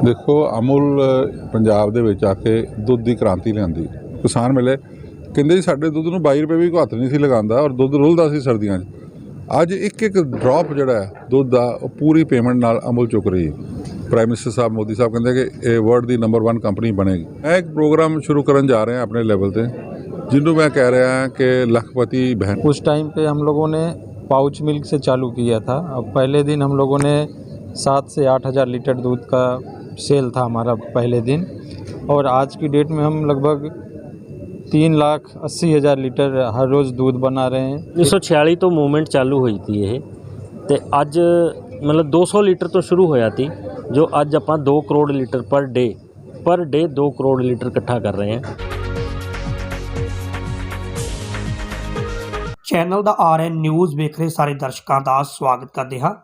ਦੇਖੋ ਅਮੁਲ ਪੰਜਾਬ ਦੇ ਵਿੱਚ ਆ ਕੇ ਦੁੱਧ ਦੀ ਕ੍ਰਾਂਤੀ ਲਿਆਂਦੀ ਕਿਸਾਨ ਮਿਲੇ ਕਹਿੰਦੇ ਜੀ ਸਾਡੇ ਦੁੱਧ ਨੂੰ 22 ਰੁਪਏ ਵੀ ਕੋਈ ਹੱਥ ਨਹੀਂ ਸੀ ਲਗਾਉਂਦਾ ਔਰ ਦੁੱਧ ਰੁਲਦਾ ਸੀ ਸਰਦੀਆਂ 'ਚ ਅੱਜ ਇੱਕ ਇੱਕ ਡ੍ਰੌਪ ਜਿਹੜਾ ਹੈ ਦੁੱਧ ਦਾ ਉਹ ਪੂਰੀ ਪੇਮੈਂਟ ਨਾਲ ਅਮੁਲ ਚੁੱਕ ਰਹੀ ਹੈ ਪ੍ਰਾਈਮ ਮਿਨਿਸਟਰ ਸਾਹਿਬ ਮੋਦੀ ਸਾਹਿਬ ਕਹਿੰਦੇ ਕਿ ਇਹ ਵਰਲਡ ਦੀ ਨੰਬਰ 1 ਕੰਪਨੀ ਬਣੇਗੀ ਮੈਂ ਇੱਕ ਪ੍ਰੋਗਰਾਮ ਸ਼ੁਰੂ ਕਰਨ ਜਾ ਰਹੇ ਹਾਂ ਆਪਣੇ ਲੈਵਲ ਤੇ ਜਿਹਨੂੰ ਮੈਂ ਕਹਿ ਰਿਹਾ ਹਾਂ ਕਿ ਲੱਖਪਤੀ ਬਹਿਨ उस टाइम पे हम लोगों ने पाउच मिल्क से चालू किया था अब पहले दिन हम लोगों ने सात से आठ हज़ार लीटर दूध का सेल था हमारा पहले दिन और आज की डेट में हम लगभग तीन लाख अस्सी हज़ार लीटर हर रोज़ दूध बना रहे हैं 1946 ਤੋਂ ਮੂਵਮੈਂਟ ਚਾਲੂ ਹੋਈ ਸੀ ਇਹ ਤੇ ਅੱਜ ਮਤਲਬ 200 ਲੀਟਰ ਤੋਂ ਸ਼ੁਰੂ ਹੋਇਆ ਸੀ ਜੋ ਅੱਜ ਆਪਾਂ 2 ਕਰੋੜ ਲੀਟਰ ਪਰ ਡੇ ਪਰ ਡੇ 2 ਕਰੋੜ ਲੀਟਰ ਇਕੱਠਾ ਕਰ ਰਹੇ ਹਾਂ ਚੈਨਲ ਦਾ ਆਰਐਨ ਨਿਊਜ਼ ਵੇਖ ਰਹੇ ਸਾਰੇ ਦਰਸ਼ਕਾਂ ਦਾ ਸਵਾਗਤ ਕਰਦੇ ਹਾਂ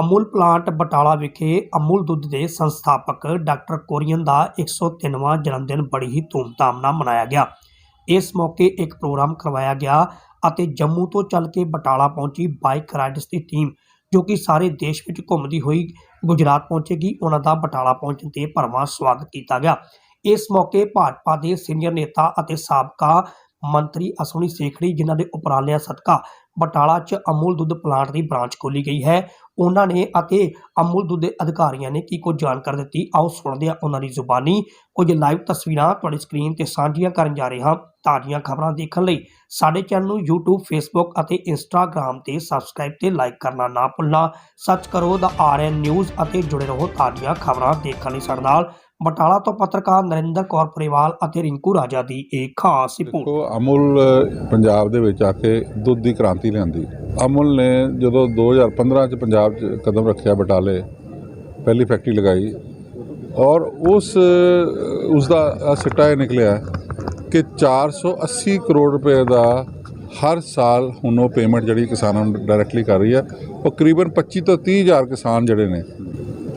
ਅਮੁਲ ਪਲਾਂਟ ਬਟਾਲਾ ਵਿਖੇ ਅਮੁਲ ਦੁੱਧ ਦੇ ਸੰਸਥਾਪਕ ਡਾਕਟਰ ਕੋਰੀਅਨ ਦਾ 103ਵਾਂ ਜਨਮ ਦਿਨ ਬੜੀ ਹੀ ਧੂਮਧਾਮ ਨਾਲ ਮਨਾਇਆ ਗਿਆ। ਇਸ ਮੌਕੇ ਇੱਕ ਪ੍ਰੋਗਰਾਮ ਕਰਵਾਇਆ ਗਿਆ ਅਤੇ ਜੰਮੂ ਤੋਂ ਚੱਲ ਕੇ ਬਟਾਲਾ ਪਹੁੰਚੀ ਬਾਈਕ ਰਾਈਡਰਸ ਦੀ ਟੀਮ, ਜੋ ਕਿ ਸਾਰੇ ਦੇਸ਼ ਵਿੱਚ ਘੁੰਮਦੀ ਹੋਈ ਗੁਜਰਾਤ ਪਹੁੰਚੇਗੀ, ਉਹਨਾਂ ਦਾ ਬਟਾਲਾ ਪਹੁੰਚਣ ਤੇ ਭਰਵਾਂ ਸਵਾਗਤ ਕੀਤਾ ਗਿਆ। ਇਸ ਮੌਕੇ ਭਾਜਪਾ ਦੇ ਸੀਨੀਅਰ ਨੇਤਾ ਅਤੇ ਸਾਬਕਾ ਮੰਤਰੀ ਅਸਵਨੀ ਸੇਖੜੀ, ਜਿਨ੍ਹਾਂ ਦੇ ਉਪਰਾਲਿਆਂ ਸਦਕਾ ਬਟਾਲਾ 'ਚ ਅਮੂਲ ਦੁੱਧ ਪਲਾਂਟ ਦੀ ਬ੍ਰਾਂਚ ਖੋਲੀ ਗਈ ਹੈ ਉਹਨਾਂ ਨੇ ਅਤੇ ਅਮੂਲ ਦੁੱਧ ਦੇ ਅਧਿਕਾਰੀਆਂ ਨੇ ਕੀ ਕੁਝ ਜਾਣਕਾਰੀ ਦਿੱਤੀ? ਆਓ ਸੁਣਦੇ ਹਾਂ ਉਹਨਾਂ ਦੀ ਜ਼ੁਬਾਨੀ। ਕੁਝ ਲਾਈਵ ਤਸਵੀਰਾਂ ਤੁਹਾਡੀ ਸਕਰੀਨ ਤੇ ਸਾਂਝੀਆਂ ਕਰਨ ਜਾ ਰਹੇ ਹਾਂ। ਤਾਜ਼ੀਆਂ ਖਬਰਾਂ ਦੇਖਣ ਲਈ ਸਾਡੇ ਚੈਨਲ ਨੂੰ YouTube, Facebook ਅਤੇ Instagram ਤੇ ਸਬਸਕ੍ਰਾਈਬ ਤੇ ਲਾਈਕ ਕਰਨਾ ਨਾ ਭੁੱਲਣਾ। ਸਰਚ ਕਰੋ ਦਾ ਆਰਐਨ ਨਿਊਜ਼ ਅਤੇ ਜੁੜੇ ਰਹੋ ਤਾਜ਼ੀਆਂ ਖਬਰਾਂ ਦੇਖਣ ਲਈ ਸਾਡੇ ਨਾਲ। ਬਟਾਲਾ ਤੋਂ ਪੱਤਰਕਾਰ ਨਰਿੰਦਰ ਕੌਰ ਪਰਿਵਾਲ ਅਤੇ ਰਿੰਕੂ ਰਾਜਾ ਦੀ ਇੱਕ ਖਾਸ ਰਿਪੋਰਟ। ਦੇਖੋ ਅਮੁਲ ਪੰਜਾਬ ਦੇ ਵਿੱਚ ਆ ਕੇ ਦੁੱਧ ਦੀ ਕ੍ਰਾਂਤੀ ਲਿਆਂਦੀ। ਅਮੁਲ ਨੇ ਜਦੋਂ 2015 ਚ ਪੰਜਾਬ 'ਚ ਕਦਮ ਰੱਖਿਆ ਬਟਾਲੇ ਪਹਿਲੀ ਫੈਕਟਰੀ ਲਗਾਈ ਔਰ ਉਸ ਉਸ ਦਾ ਸਿੱਟਾ ਇਹ ਨਿਕਲਿਆ ਕਿ 480 ਕਰੋੜ ਰੁਪਏ ਦਾ ਹਰ ਸਾਲ ਹੁਣ ਉਹ ਪੇਮੈਂਟ ਜਿਹੜੀ ਕਿਸਾਨਾਂ ਨੂੰ ਡਾਇਰੈਕਟਲੀ ਕਰ ਰਹੀ ਹੈ ਉਹ ਕਰੀਬਨ 25 ਤੋਂ 30 ਹਜ਼ਾਰ ਕਿਸਾਨ ਜਿਹੜੇ ਨੇ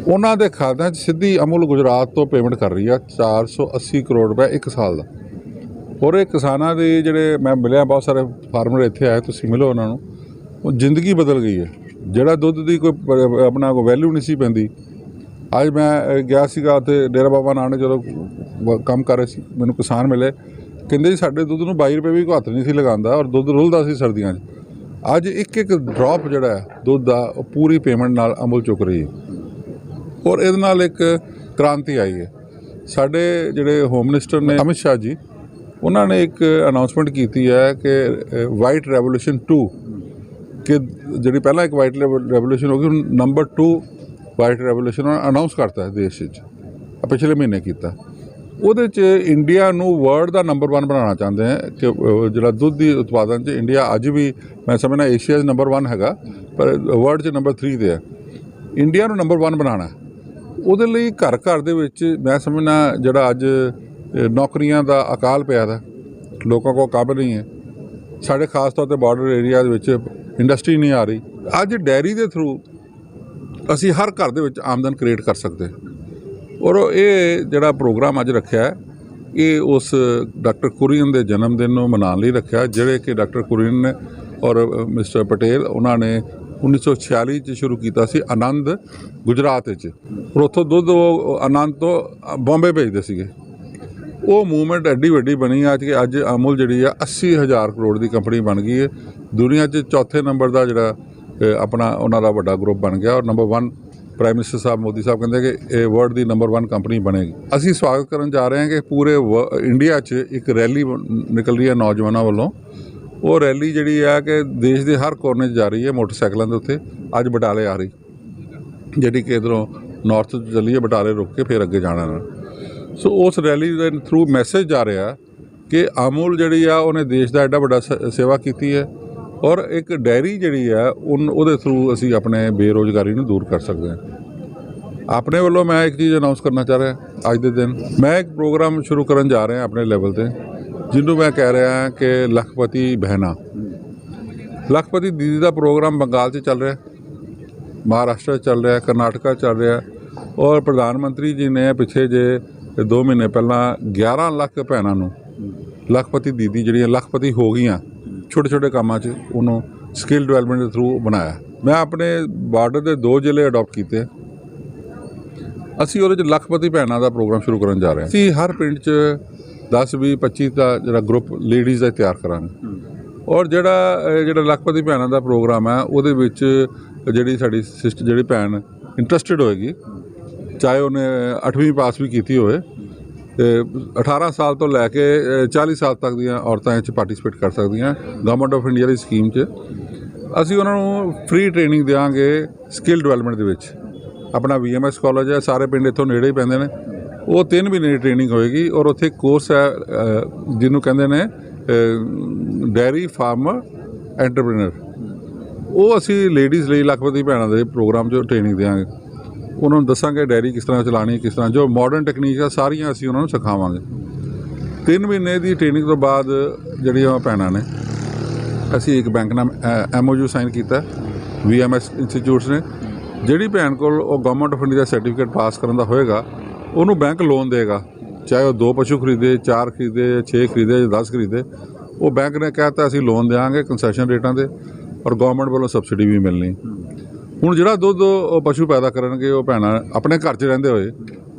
ਉਹਨਾਂ ਦੇ ਖਾਤਿਆਂ 'ਚ ਸਿੱਧੀ ਅਮੁਲ ਗੁਜਰਾਤ ਤੋਂ ਪੇਮੈਂਟ ਕਰ ਰਹੀ ਆ 480 ਕਰੋੜ ਰੁਪਏ ਇੱਕ ਸਾਲ ਦਾ। ਔਰ ਇਹ ਕਿਸਾਨਾਂ ਦੇ ਜਿਹੜੇ ਮੈਂ ਮਿਲਿਆ, ਬਹੁਤ ਸਾਰੇ ਫਾਰਮਰ ਇੱਥੇ ਆਏ, ਤੁਸੀਂ ਮਿਲੋ ਉਹਨਾਂ ਨੂੰ। ਉਹ ਜ਼ਿੰਦਗੀ ਬਦਲ ਗਈ ਹੈ। ਜਿਹੜਾ ਦੁੱਧ ਦੀ ਕੋਈ ਆਪਣਾ ਕੋਈ ਵੈਲਿਊ ਨਹੀਂ ਸੀ ਪੈਂਦੀ। ਅੱਜ ਮੈਂ ਗਿਆ ਸੀਗਾ ਉੱਥੇ ਡੇਰਾ ਬਾਬਾ ਨਾਨਕ ਜਦੋਂ ਕੰਮ ਕਰ ਰਹੇ ਸੀ, ਮੈਨੂੰ ਕਿਸਾਨ ਮਿਲੇ। ਕਹਿੰਦੇ ਜੀ ਸਾਡੇ ਦੁੱਧ ਨੂੰ 22 ਰੁਪਏ ਵੀ ਕੋਈ ਹੱਥ ਨਹੀਂ ਸੀ ਲਗਾਉਂਦਾ ਔਰ ਦੁੱਧ ਰੁਲਦਾ ਸੀ ਸਰਦੀਆਂ 'ਚ। ਅੱਜ ਇੱਕ ਇੱਕ ਡ੍ਰੌਪ ਜਿਹੜਾ ਹੈ ਦੁੱਧ ਦਾ, ਉਹ ਪੂਰੀ ਪੇਮੈਂਟ ਨਾਲ ਅਮਲ ਚੁੱਕ ਰਹੀ ਹੈ। ਔਰ ਇਹਦੇ ਨਾਲ ਇੱਕ ਕ੍ਰਾਂਤੀ ਆਈ ਹੈ। ਸਾਡੇ ਜਿਹੜੇ ਹੋਮ ਮਿਨਿਸਟਰ ਨੇ ਅਮਿਤ ਸ਼ਾਹ ਜੀ। ਉਹਨਾਂ ਨੇ ਇੱਕ ਅਨਾਉਂਸਮੈਂਟ ਕੀਤੀ ਹੈ ਕਿ ਵਾਈਟ ਰੈਵੋਲੂਸ਼ਨ 2 ਕਿ ਜਿਹੜੀ ਪਹਿਲਾਂ ਇੱਕ ਵਾਈਟ ਰੈਵੋਲੂਸ਼ਨ ਹੋ ਗਈ ਹੁਣ ਨੰਬਰ 2 ਵਾਈਟ ਰੈਵੋਲੂਸ਼ਨ ਅਨਾਉਂਸ ਕਰਤਾ ਹੈ ਦੇਸ਼ ਵਿੱਚ ਪਿਛਲੇ ਮਹੀਨੇ ਕੀਤਾ। ਉਹਦੇ 'ਚ ਇੰਡੀਆ ਨੂੰ ਵਰਲਡ ਦਾ ਨੰਬਰ 1 ਬਣਾਉਣਾ ਚਾਹੁੰਦੇ ਹੈ ਕਿ ਜਿਹੜਾ ਦੁੱਧ ਦੀ ਉਤਪਾਦਨ 'ਚ ਇੰਡੀਆ ਅੱਜ ਵੀ ਮੈਂ ਸਮਝਦਾ ਏਸ਼ੀਆ 'ਚ ਨੰਬਰ 1 ਹੈਗਾ ਪਰ ਵਰਲਡ 'ਚ ਨੰਬਰ 3 ਤੇ ਹੈ। ਇੰਡੀਆ ਨੂੰ ਨੰਬਰ 1 ਬਣਾਉਣਾ। ਉਹਦੇ ਲਈ ਘਰ ਘਰ ਦੇ ਵਿੱਚ ਮੈਂ ਸਮਝਣਾ ਜਿਹੜਾ ਅੱਜ ਨੌਕਰੀਆਂ ਦਾ ਅਕਾਲ ਪਿਆ ਦਾ, ਲੋਕਾਂ ਕੋਲ ਕਾਬਲ ਨਹੀਂ ਹੈ। ਸਾਡੇ ਖਾਸ ਤੌਰ ਤੇ ਬਾਰਡਰ ਏਰੀਆ ਦੇ ਵਿੱਚ ਇੰਡਸਟਰੀ ਨਹੀਂ ਆ ਰਹੀ। ਅੱਜ ਡੈਰੀ ਦੇ ਥਰੂ ਅਸੀਂ ਹਰ ਘਰ ਦੇ ਵਿੱਚ ਆਮਦਨ ਕ੍ਰੀਏਟ ਕਰ ਸਕਦੇ ਔਰ ਇਹ ਜਿਹੜਾ ਪ੍ਰੋਗਰਾਮ ਅੱਜ ਰੱਖਿਆ ਹੈ, ਇਹ ਉਸ ਡਾਕਟਰ ਕੁਰੀਨ ਦੇ ਜਨਮ ਦਿਨ ਨੂੰ ਮਨਾਉਣ ਲਈ ਰੱਖਿਆ, ਜਿਹੜੇ ਕਿ ਡਾਕਟਰ ਕੁਰੀਨ ਨੇ ਔਰ ਮਿਸਟਰ ਪਟੇਲ, ਉਹਨਾਂ ਨੇ 1946 ਚ ਸ਼ੁਰੂ ਕੀਤਾ ਸੀ ਆਨੰਦ ਗੁਜਰਾਤ ਵਿੱਚ ਔਰ ਉੱਥੋਂ ਦੁੱਧ ਉਹ ਆਨੰਦ ਤੋਂ ਬੰਬੇ ਭੇਜਦੇ ਸੀਗੇ। ਉਹ ਮੂਵਮੈਂਟ ਐਡੀ ਵੱਡੀ ਬਣੀ ਅੱਜ ਕਿ ਅੱਜ ਅਮੁਲ ਜਿਹੜੀ ਆ 80000 ਕਰੋੜ ਦੀ ਕੰਪਨੀ ਬਣ ਗਈ ਹੈ। ਦੁਨੀਆ 'ਚ ਚੌਥੇ ਨੰਬਰ ਦਾ ਜਿਹੜਾ ਆਪਣਾ ਉਹਨਾਂ ਦਾ ਵੱਡਾ ਗਰੁੱਪ ਬਣ ਗਿਆ ਔਰ number 1 prime minister sahib Modi sahib ਕਹਿੰਦੇ ਕਿ ਇਹ ਵਰਲਡ ਦੀ ਨੰਬਰ 1 ਕੰਪਨੀ ਬਣੇਗੀ। ਅਸੀਂ ਸਵਾਗਤ ਕਰਨ ਜਾ ਰਹੇ ਹਾਂ ਕਿ ਪੂਰੇ ਵ- ਇੰਡੀਆ 'ਚ ਇੱਕ ਰੈਲੀ ਨਿਕਲ ਰਹੀ ਹੈ ਨੌਜਵਾਨਾਂ ਵੱਲੋਂ। ਉਹ ਰੈਲੀ ਜਿਹੜੀ ਆ ਕਿ ਦੇਸ਼ ਦੇ ਹਰ ਕੋਨੇ 'ਚ ਜਾ ਰਹੀ ਹੈ ਮੋਟਰਸਾਈਕਲਾਂ ਦੇ ਉੱਤੇ। ਅੱਜ ਬਟਾਲੇ ਆ ਰਹੀ। ਜਿਹੜੀ ਕਿ ਇੱਧਰੋਂ ਨਾਰਥ ਤੋਂ ਚੱਲੀ ਹੈ, ਬਟਾਲੇ ਰੁਕ ਕੇ ਫਿਰ ਅੱਗੇ ਜਾਣਾ ਨਾ। ਸੋ ਉਸ ਰੈਲੀ ਦੇ ਥਰੂ ਮੈਸੇਜ ਜਾ ਰਿਹਾ ਕਿ ਅਮੂਲ ਜਿਹੜੀ ਆ, ਉਹਨੇ ਦੇਸ਼ ਦਾ ਐਡਾ ਵੱਡਾ ਸ- ਸੇਵਾ ਕੀਤੀ ਹੈ ਔਰ ਇੱਕ ਡੈਰੀ ਜਿਹੜੀ ਆ, ਉਨ, ਉਹਦੇ ਥਰੂ ਅਸੀਂ ਆਪਣੇ ਬੇਰੋਜ਼ਗਾਰੀ ਨੂੰ ਦੂਰ ਕਰ ਸਕਦੇ ਹਾਂ। ਆਪਣੇ ਵੱਲੋਂ ਮੈਂ ਇੱਕ ਚੀਜ਼ ਅਨਾਉਂਸ ਕਰਨਾ ਚਾਹ ਰਿਹਾ। ਅੱਜ ਦੇ ਦਿਨ ਮੈਂ ਇੱਕ ਪ੍ਰੋਗਰਾਮ ਸ਼ੁਰੂ ਕਰਨ ਜਾ ਰਿਹਾ ਆਪਣੇ ਲੈਵਲ ਤੇ। ਜਿਹਨੂੰ ਮੈਂ ਕਹਿ ਰਿਹਾ ਕਿ ਲਖਪਤੀ ਬਹਿਨਾ ਲਖਪਤੀ ਦੀਦੀ ਦਾ ਪ੍ਰੋਗਰਾਮ ਬੰਗਾਲ 'ਚ ਚੱਲ ਰਿਹਾ, ਮਹਾਰਾਸ਼ਟਰ ਚੱਲ ਰਿਹਾ, ਕਰਨਾਟਕਾ ਚੱਲ ਰਿਹਾ ਔਰ ਪ੍ਰਧਾਨ ਮੰਤਰੀ ਜੀ ਨੇ ਪਿੱਛੇ ਜੇ 2 ਮਹੀਨੇ ਪਹਿਲਾਂ 11 ਲੱਖ ਭੈਣਾਂ ਨੂੰ ਲਖਪਤੀ ਦੀਦੀ ਜਿਹੜੀਆਂ ਲਖਪਤੀ ਹੋ ਗਈਆਂ ਛੋਟੇ ਛੋਟੇ ਕੰਮਾਂ 'ਚ ਉਹਨੂੰ ਸਕਿੱਲ ਡਿਵੈਲਪਮੈਂਟ ਦੇ ਥਰੂ ਬਣਾਇਆ। ਮੈਂ ਆਪਣੇ ਬਾਰਡਰ ਦੇ ਦੋ ਜ਼ਿਲ੍ਹੇ ਅਡਾਪਟ ਕੀਤੇ। ਅਸੀਂ ਉਹਦੇ ਚ ਲੱਖਪਤੀ ਭੈਣਾਂ ਦਾ ਪ੍ਰੋਗਰਾਮ ਸ਼ੁਰੂ ਕਰਨ ਜਾ ਰਹੇ ਹਾਂ। ਅਸੀਂ ਹਰ ਪਿੰਡ 'ਚ 10 20 25 ਦਾ ਜਿਹੜਾ ਗਰੁੱਪ ਲੇਡੀਜ਼ ਦਾ ਤਿਆਰ ਕਰਾਂਗੇ। ਔਰ ਜਿਹੜਾ ਇਹ ਜਿਹੜਾ ਲੱਖਪਤੀ ਭੈਣਾਂ ਦਾ ਪ੍ਰੋਗਰਾਮ ਹੈ ਉਹਦੇ ਵਿੱਚ ਜਿਹੜੀ ਸਾਡੀ ਸਿਸਟ ਜਿਹੜੀ ਭੈਣ ਇੰਟਰਸਟਿਡ ਹੋਏਗੀ ਚਾਹੇ ਉਹਨੇ 8ਵੀਂ ਪਾਸ ਵੀ ਕੀਤੀ ਹੋਵੇ ਤੇ 18 ਸਾਲ ਤੋਂ ਲੈ ਕੇ ਅ, 40 ਸਾਲ ਤੱਕ ਦੀਆਂ ਔਰਤਾਂ ਇਹ 'ਚ ਪਾਰਟਿਸਿਪੇਟ ਕਰ ਸਕਦੀਆਂ ਗਵਰਨਮੈਂਟ ਆਫ ਇੰਡੀਆ ਦੀ ਸਕੀਮ 'ਚ। ਅਸੀਂ ਉਹਨਾਂ ਨੂੰ ਫ੍ਰੀ ਟ੍ਰੇਨਿੰਗ ਦੇਵਾਂਗੇ ਸਕਿੱਲ ਡਿਵੈਲਪਮੈਂਟ ਦੇ ਵਿੱਚ। ਆਪਣਾ ਵੀਐਮਐਸ ਕਾਲਜ ਹੈ ਸਾਰੇ ਪਿੰਡ ਇੱਥੋਂ ਨੇੜੇ ਹੀ ਪੈਂਦੇ ਨੇ। ਉਹ 3 ਮਹੀਨੇ ਦੀ ਟ੍ਰੇਨਿੰਗ ਹੋਏਗੀ ਔਰ ਉੱਥੇ ਕੋਰਸ ਹੈ ਜਿਹਨੂੰ ਕਹਿੰਦੇ ਨੇ ਡੈਰੀ ਫਾਰਮਰ ਐਂਟਰਪ੍ਰੀਨਰ ਉਹ ਅਸੀਂ ਲੇਡੀਜ਼ ਲਈ ਲੱਖਪਤੀ ਭੈਣਾਂ ਦੇ ਪ੍ਰੋਗਰਾਮ 'ਚ ਟ੍ਰੇਨਿੰਗ ਦੇਵਾਂਗੇ ਉਹਨਾਂ ਨੂੰ ਦੱਸਾਂਗੇ ਡੈਰੀ ਕਿਸ ਤਰ੍ਹਾਂ ਚਲਾਣੀ ਕਿਸ ਤਰ੍ਹਾਂ ਜੋ ਮਾਡਰਨ ਟੈਕਨੀਕ ਆ, ਸਾਰੀਆਂ ਅਸੀਂ ਉਹਨਾਂ ਨੂੰ ਸਿਖਾਵਾਂਗੇ। ਤਿੰਨ ਮਹੀਨੇ ਦੀ ਟ੍ਰੇਨਿੰਗ ਤੋਂ ਬਾਅਦ ਜਿਹੜੀਆਂ ਭੈਣਾਂ ਨੇ, ਅਸੀਂ ਇੱਕ ਬੈਂਕ ਨਾਲ ਐਮਓਯੂ ਸਾਈਨ ਕੀਤਾ ਵੀਐਮਐਸ ਇੰਸਟੀਚਿਊਟਸ ਨੇ। ਜਿਹੜੀ ਭੈਣ ਕੋਲ ਉਹ ਗਵਰਨਮੈਂਟ ਆਫ ਇੰਡੀਆ ਦਾ ਸਰਟੀਫਿਕੇਟ ਪਾਸ ਕਰਨ ਦਾ ਹੋਏਗਾ ਉਹਨੂੰ ਬੈਂਕ ਲੋਨ ਦੇਗਾ, ਚਾਹੇ ਉਹ ਦੋ ਪਸ਼ੂ ਖਰੀਦੇ, ਚਾਰ ਖਰੀਦੇ ਜਾਂ ਛੇ ਖਰੀਦੇ ਜਾਂ 10 ਖਰੀਦੇ, ਉਹ ਬੈਂਕ ਨੇ ਕਹਿਤਾ ਅਸੀਂ ਲੋਨ ਦੇਵਾਂਗੇ ਕੰਸੈਸ਼ਨ ਰੇਟਾਂ ਤੇ ਔਰ ਗਵਰਨਮੈਂਟ ਵੱਲੋਂ ਸਬਸਿਡੀ ਵੀ ਮਿਲਣੀ। ਹੁਣ ਜਿਹੜਾ ਦੁੱਧ ਉਹ ਪਸ਼ੂ ਪੈਦਾ ਕਰਨਗੇ, ਉਹ ਭੈਣਾਂ ਆਪਣੇ ਘਰ 'ਚ ਰਹਿੰਦੇ ਹੋਏ,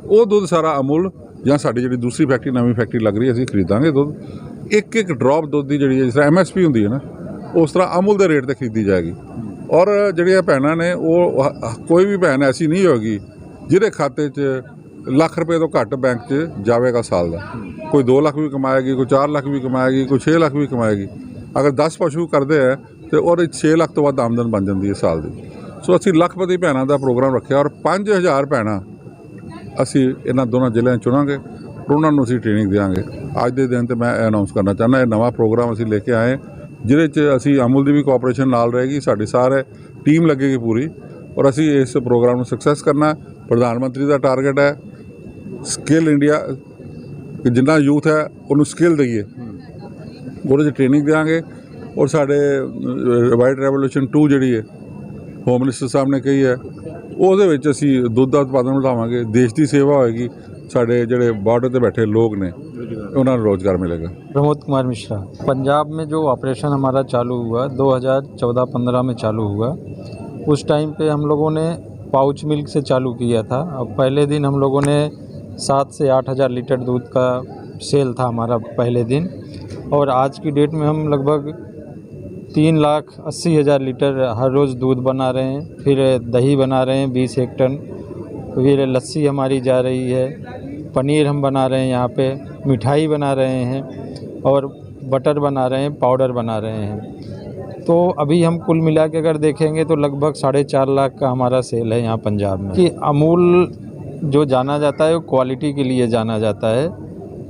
ਉਹ ਦੁੱਧ ਸਾਰਾ ਅਮੁੱਲ ਜਾਂ ਸਾਡੀ ਜਿਹੜੀ ਦੂਸਰੀ ਫੈਕਟਰੀ ਨਵੀਂ ਫੈਕਟਰੀ ਲੱਗ ਰਹੀ ਅਸੀਂ ਖਰੀਦਾਂਗੇ ਦੁੱਧ। ਇੱਕ ਇੱਕ ਡ੍ਰੌਪ ਦੁੱਧ ਦੀ ਜਿਹੜੀ ਹੈ ਜਿਸ ਤਰ੍ਹਾਂ ਐਮਐਸਪੀ ਹੁੰਦੀ ਹੈ ਨਾ, ਉਸ ਤਰ੍ਹਾਂ ਅਮੁੱਲ ਦੇ ਰੇਟ ਤੇ ਖਰੀਦੀ ਜਾਏਗੀ। ਔਰ ਜਿਹੜੀਆਂ ਭੈਣਾਂ ਨੇ, ਉਹ ਕੋਈ ਵੀ ਭੈਣ ਐਸੀ ਨਹੀਂ ਹੋਗੀ ਜਿਹਦੇ ਖਾਤੇ 'ਚ ਲੱਖ ਰੁਪਏ ਤੋਂ ਘੱਟ ਬੈਂਕ 'ਚ ਜਾਵੇਗਾ ਸਾਲ ਦਾ। ਕੋਈ 2 ਲੱਖ ਵੀ ਕਮਾਏਗੀ, ਕੋਈ 4 ਲੱਖ ਵੀ ਕਮਾਏਗੀ, ਕੋਈ 6 ਲੱਖ ਵੀ ਕਮਾਏਗੀ। ਅਗਰ 10 ਪਸ਼ੂ ਕਰਦੇ ਆ, ਤੇ ਉਹਦੇ 'ਚ 6 ਲੱਖ ਤੋਂ ਵੱਧ ਆਮਦਨ ਬਣ ਜਾਂਦੀ ਹੈ ਸਾਲ ਦੀ। ਸੋ ਅਸੀਂ ਲੱਖਪਤੀ ਭੈਣਾਂ ਦਾ ਪ੍ਰੋਗਰਾਮ ਰੱਖਿਆ ਔਰ 5000 ਭੈਣਾਂ ਅਸੀਂ ਇਹਨਾਂ ਦੋਨਾਂ ਜ਼ਿਲ੍ਹਿਆਂ 'ਚ ਚੁਣਾਂਗੇ ਔਰ ਉਹਨਾਂ ਨੂੰ ਅਸੀਂ ਟ੍ਰੇਨਿੰਗ ਦੇਵਾਂਗੇ ਅੱਜ ਦੇ ਦਿਨ ਤੇ ਮੈਂ ਇਹ ਅਨਾਉਂਸ ਕਰਨਾ ਚਾਹੁੰਦਾ, ਇਹ ਨਵਾਂ ਪ੍ਰੋਗਰਾਮ ਅਸੀਂ ਲੈ ਕੇ ਆਏ ਜਿਹਦੇ 'ਚ ਅਸੀਂ ਅਮੁਲ ਦੀ ਵੀ ਕੋਆਪਰੇਸ਼ਨ ਨਾਲ ਰਹੇਗੀ, ਸਾਡੀ ਸਾਰੇ ਟੀਮ ਲੱਗੇਗੀ ਪੂਰੀ ਔਰ ਅਸੀਂ ਇਸ ਪ੍ਰੋਗਰਾਮ ਨੂੰ ਸਕਸੈਸ ਕਰਨਾ ਪ੍ਰਧਾਨ ਮੰਤਰੀ ਦਾ ਟਾਰਗੇਟ ਹੈ ਸਕਿੱਲ ਇੰਡੀਆ ਕਿ ਜਿੰਨਾ ਯੂਥ ਹੈ ਉਹਨੂੰ ਸਕਿੱਲ ਦਈਏ ਉਹਦੇ 'ਚ ਟ੍ਰੇਨਿੰਗ ਦੇਵਾਂਗੇ ਔਰ ਸਾਡੇ ਵਾਈਟ ਰੈਵੋਲੂਸ਼ਨ 2 ਜਿਹੜੀ ਹੈ ਹੋਮ ਮਿਨਿਸਟਰ ਸਾਹਿਬ ਨੇ ਕਹੀ ਹੈ ਉਹਦੇ ਵਿੱਚ ਅਸੀਂ ਦੁੱਧ ਦਾ ਉਤਪਾਦਨ ਵਧਾਵਾਂਗੇ ਦੇਸ਼ ਦੀ ਸੇਵਾ ਹੋਏਗੀ ਸਾਡੇ ਜਿਹੜੇ ਬਾਰਡਰ ਤੇ ਬੈਠੇ ਲੋਕ ਨੇ ਉਹਨਾਂ ਨੂੰ ਰੋਜ਼ਗਾਰ ਮਿਲੇਗਾ प्रमोद कुमार मिश्रा पंजाब में जो ऑपरेशन हमारा चालू हुआ 2014-15 में चालू हुआ उस टाइम पे हम लोगों ने पाउच मिल्क से चालू किया था अब पहले दिन हम लोगों ने सात से आठ हज़ार लीटर दूध का सेल था हमारा पहले दिन। और आज की डेट में हम लगभग तीन लाख अस्सी हज़ार लीटर हर रोज़ दूध बना रहे हैं, फिर दही बना रहे हैं, बीस एक टन। फिर लस्सी हमारी जा रही है, पनीर हम बना रहे हैं यहाँ पे, मिठाई बना रहे हैं और बटर बना रहे हैं, पाउडर बना रहे हैं। तो अभी हम कुल मिला के अगर देखेंगे तो लगभग साढ़े चार लाख का हमारा सेल है यहाँ पंजाब में। कि अमूल जो जाना जाता है वो क्वालिटी के लिए जाना जाता है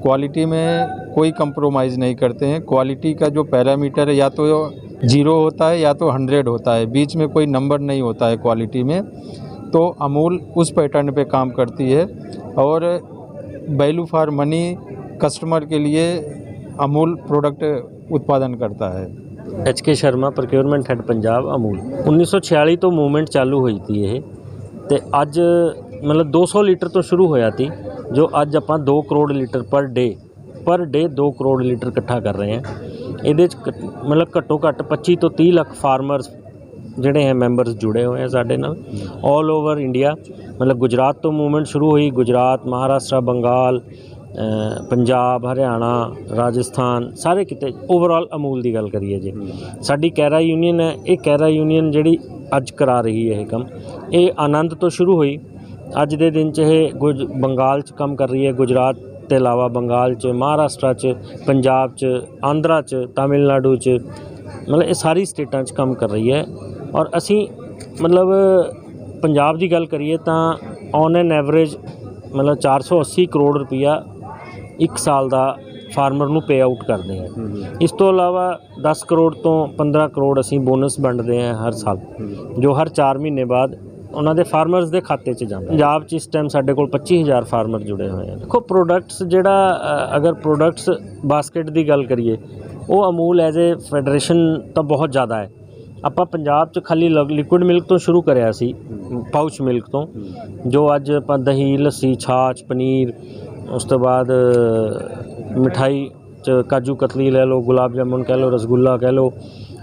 क्वालिटी में कोई कंप्रोमाइज़ नहीं करते हैं क्वालिटी का जो पैरामीटर है या तो जीरो होता है या तो हंड्रेड होता है बीच में कोई नंबर नहीं होता है क्वालिटी में तो अमूल उस पैटर्न पे काम करती है और वैल्यू फॉर मनी कस्टमर के लिए अमूल प्रोडक्ट उत्पादन करता है H K Sharma procurement head Punjab Amul 1946 ਤੋਂ ਮੂਵਮੈਂਟ ਚਾਲੂ ਹੋਈ ਤੀ ਇਹ ਤੇ ਅੱਜ ਮਤਲਬ 200 ਲੀਟਰ ਤੋਂ ਸ਼ੁਰੂ ਹੋਇਆ ਸੀ, ਜੋ ਅੱਜ ਆਪਾਂ 2 ਕਰੋੜ ਲੀਟਰ ਪਰ ਡੇ ਪਰ ਡੇ 2 ਕਰੋੜ ਲੀਟਰ ਇਕੱਠਾ ਕਰ ਰਹੇ ਹਾਂ। ਇਹਦੇ ਚ ਘੱਟ- ਮਤਲਬ ਘੱਟੋ ਘੱਟ 25 ਤੋਂ 30 ਲੱਖ ਫਾਰਮਰਸ ਜਿਹੜੇ ਹੈ ਮੈਂਬਰਸ ਜੁੜੇ ਹੋਏ ਆ ਸਾਡੇ ਨਾਲ। 올 ਓਵਰ ਇੰਡੀਆ ਮਤਲਬ ਗੁਜਰਾਤ ਤੋਂ ਮੂਵਮੈਂਟ ਸ਼ੁਰੂ ਹੋਈ, ਗੁਜਰਾਤ, ਮਹਾਰਾਸ਼ਟਰ, ਬੰਗਾਲ ਪੰਜਾਬ, ਹਰਿਆਣਾ, ਰਾਜਸਥਾਨ, ਸਾਰੇ ਕਿਤੇ ਓਵਰਆਲ ਅਮੂਲ ਦੀ ਗੱਲ ਕਰੀਏ ਜੇ। ਸਾਡੀ ਕੈਰਾ ਯੂਨੀਅਨ ਹੈ, ਇਹ ਕੈਰਾ ਯੂਨੀਅਨ ਜਿਹੜੀ ਅੱਜ ਕਰਾ ਰਹੀ ਹੈ ਇਹ ਕੰਮ, ਇਹ ਆਨੰਦ ਤੋਂ ਸ਼ੁਰੂ ਹੋਈ। ਅੱਜ ਦੇ ਦਿਨ 'ਚ ਇਹ ਗੁਜ ਬੰਗਾਲ 'ਚ ਕੰਮ ਕਰ ਰਹੀ ਹੈ ਗੁਜਰਾਤ ਤੇ ਇਲਾਵਾ ਬੰਗਾਲ 'ਚ ਮਹਾਰਾਸ਼ਟਰ 'ਚ ਪੰਜਾਬ 'ਚ ਆਂਧਰਾ 'ਚ ਤਾਮਿਲਨਾਡੂ 'ਚ। ਮਤਲਬ ਇਹ ਸਾਰੀ ਸਟੇਟਾਂ 'ਚ ਕੰਮ ਕਰ ਰਹੀ ਹੈ ਔਰ ਅਸੀਂ ਮਤਲਬ ਪੰਜਾਬ ਦੀ ਗੱਲ ਕਰੀਏ ਤਾਂ ਔਨ ਐਨ ਐਵਰੇਜ ਮਤਲਬ 480 ਕਰੋੜ ਰੁਪਈਆ ਇੱਕ ਸਾਲ ਦਾ ਫਾਰਮਰ ਨੂੰ ਪੇ ਆਊਟ ਕਰਦੇ ਹਾਂ ਇਸ ਤੋਂ ਇਲਾਵਾ 10 ਕਰੋੜ ਤੋਂ 15 ਕਰੋੜ ਅਸੀਂ ਬੋਨਸ ਵੰਡਦੇ ਹਾਂ ਹਰ ਸਾਲ ਜੋ ਹਰ 4 ਮਹੀਨੇ ਬਾਅਦ ਉਹਨਾਂ ਦੇ ਫਾਰਮਰਸ ਦੇ ਖਾਤੇ 'ਚ ਜਾਂਦਾ। ਪੰਜਾਬ 'ਚ ਇਸ ਟਾਈਮ ਸਾਡੇ ਕੋਲ 25000 ਫਾਰਮਰ ਜੁੜੇ ਹੋਏ ਆ। ਦੇਖੋ ਪ੍ਰੋਡਕਟਸ ਜਿਹੜਾ ਅਗਰ ਪ੍ਰੋਡਕਟਸ ਬਾਸਕਟ ਦੀ ਗੱਲ ਕਰੀਏ ਉਹ ਅਮੂਲ ਐਜ਼ ਏ ਫੈਡਰੇਸ਼ਨ ਤਾਂ ਬਹੁਤ ਜ਼ਿਆਦਾ ਹੈ। ਆਪਾਂ ਪੰਜਾਬ 'ਚ ਖਾਲੀ ਲਿਕੁਇਡ ਮਿਲਕ ਤੋਂ ਸ਼ੁਰੂ ਕਰਿਆ ਸੀ ਪਾਊਚ ਮਿਲਕ ਤੋਂ ਜੋ ਅੱਜ ਆਪਾਂ ਦਹੀਂ ਲੱਸੀ ਛਾਛ ਪਨੀਰ ਉਸ ਤੋਂ ਬਾਅਦ ਅ, ਮਿਠਾਈ ਚ ਕਾਜੂ ਕਤਲੀ ਲੈ ਲਓ ਗੁਲਾਬ ਜਾਮੁਨ ਕਹਿ ਲਓ ਰਸਗੁੱਲਾ ਕਹਿ ਲਓ।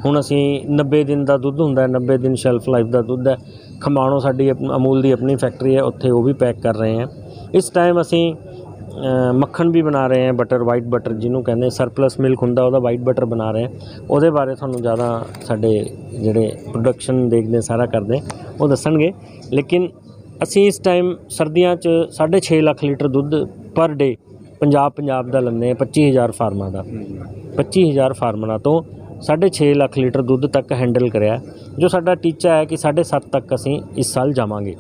ਹੁਣ ਅਸੀਂ 90 ਦਿਨ ਦਾ ਦੁੱਧ ਹੁੰਦਾ ਹੈ 90 ਦਿਨ ਸ਼ੈਲਫ ਲਾਈਫ ਦਾ ਦੁੱਧ ਹੈ। ਖਮਾਣੋ ਸਾਡੀ ਅਮੂਲ ਦੀ ਆਪਣੀ ਫੈਕਟਰੀ ਹੈ ਉੱਥੇ ਉਹ ਵੀ ਪੈਕ ਕਰ ਰਹੇ ਹਾਂ। ਇਸ ਟਾਈਮ ਅਸੀਂ ਮੱਖਣ ਵੀ ਬਣਾ ਰਹੇ ਹਾਂ ਬਟਰ ਵਾਈਟ ਬਟਰ ਜਿਹਨੂੰ ਕਹਿੰਦੇ ਸਰਪਲਸ ਮਿਲਕ ਹੁੰਦਾ ਉਹਦਾ ਵਾਈਟ ਬਟਰ ਬਣਾ ਰਹੇ ਹਾਂ। ਉਹਦੇ ਬਾਰੇ ਤੁਹਾਨੂੰ ਜ਼ਿਆਦਾ ਸਾਡੇ ਜਿਹੜੇ ਪ੍ਰੋਡਕਸ਼ਨ ਦੇਖਦੇ ਸਾਰਾ ਕਰਦੇ ਉਹ ਦੱਸਣਗੇ। ਲੇਕਿਨ ਅਸੀਂ ਇਸ ਟਾਈਮ ਸਰਦੀਆਂ 'ਚ 6.5 ਲੱਖ ਲੀਟਰ ਦੁੱਧ ਪਰ ਡੇ ਪੰਜਾਬ ਪੰਜਾਬ ਦਾ ਹਾਂ 25000 ਫਾਰਮਾਂ ਦਾ। 25000 ਫਾਰਮਰਾਂ ਤੋਂ 6.5 ਲੱਖ ਲੀਟਰ ਦੁੱਧ ਤੱਕ ਹੈਂਡਲ ਕਰਿਆ। ਜੋ ਸਾਡਾ ਟੀਚਾ ਹੈ ਕਿ 7.5 ਤੱਕ ਅਸੀਂ ਇਸ ਸਾਲ ਜਾਵਾਂਗੇ।